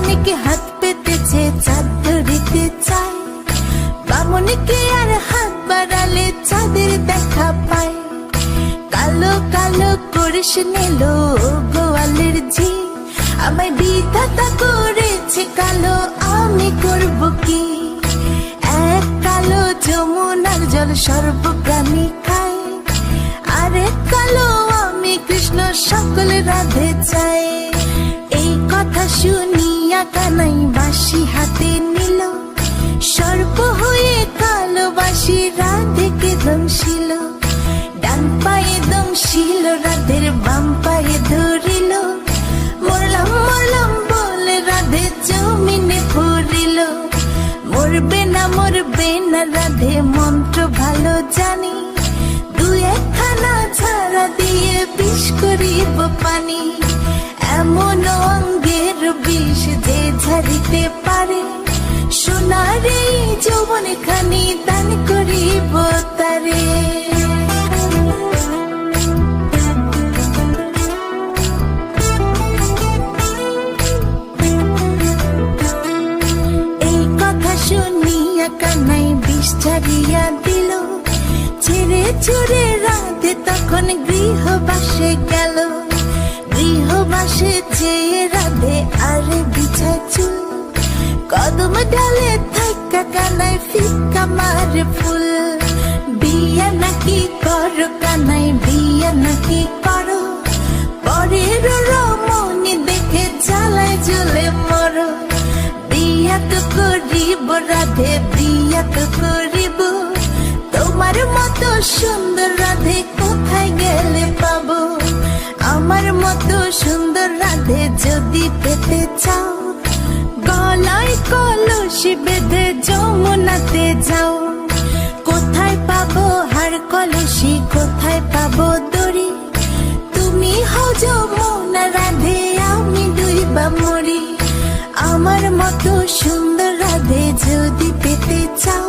মানিকে হাত পেতেছে চাঁদ ধরিতে চায় বামনকে আর হাত বাড়ালে চাঁদের দেখা পায় কালো কালো করিস নিল গোয়ালের ঝি আমায় বিধাতা করেছে কালো আমি করব কি এক কালো যমুনার জল সর্বপ্রাণী খায় আরেক কালো আমি কৃষ্ণ সকল রাধে কথা শুনিয়া কানাই বাসি হাতে নিল। সর্প হয়ে কালো বাসি রাধেকে দংশিল ডান পায়ে দংশিল, রাধের বাম পায়ে ধরিল। মরলাম মরলাম বলে রাধে জমিনে পড়িল মরবে না মরবে না রাধে, মন্ত্র ভালো জানি। দু একখানা ছাড়া দিয়ে বিষ করিব বিষ যে ঝাড়িতে পারে। সোনার যৌবন খানি দান করিব তারে। এই কথা শুনিয়া কানাই বিষ ছাড়িয়া দিল। ছেড়ে ছুড়ে রাধে তখন গৃহবাসে গেল। গৃহবাসে যেয়ে রাধে আরে বিছা চুল কদম ডালে থাকা কানাই ফিকা মারে ফুল। বিয়া নাকি করো কানাই বিয়া নাকি করো? পরের রমণী দেখে জ্বালায় জ্বলে মরো। বিয়া তো করিব রাধে, বিয়া তো করিব। তোমার মতো সুন্দর রাধে কোথায় গেলে পাবো? আমার মতো সুন্দর রাধে যদি পেতে চাও, গলায় কলসি বেঁধে যমুনাতে যাও। কোথায় পাবো হার কলসি, কোথায় পাবো দড়ি? তুমি হও যমুনা রাধে, আমি ডুইবা মরি। আমার মতো সুন্দর রাধে যদি পেতে চাও,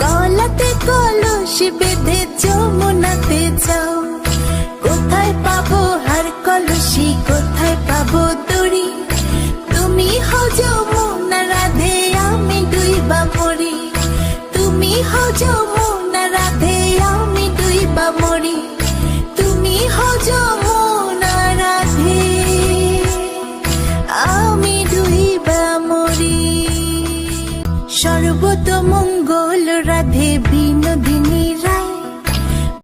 গলাতে কলসি বেঁধে যমুনাতে যাও। কোথায় পাবো হার কলসি, কোথায় সর্বত মঙ্গল রাধে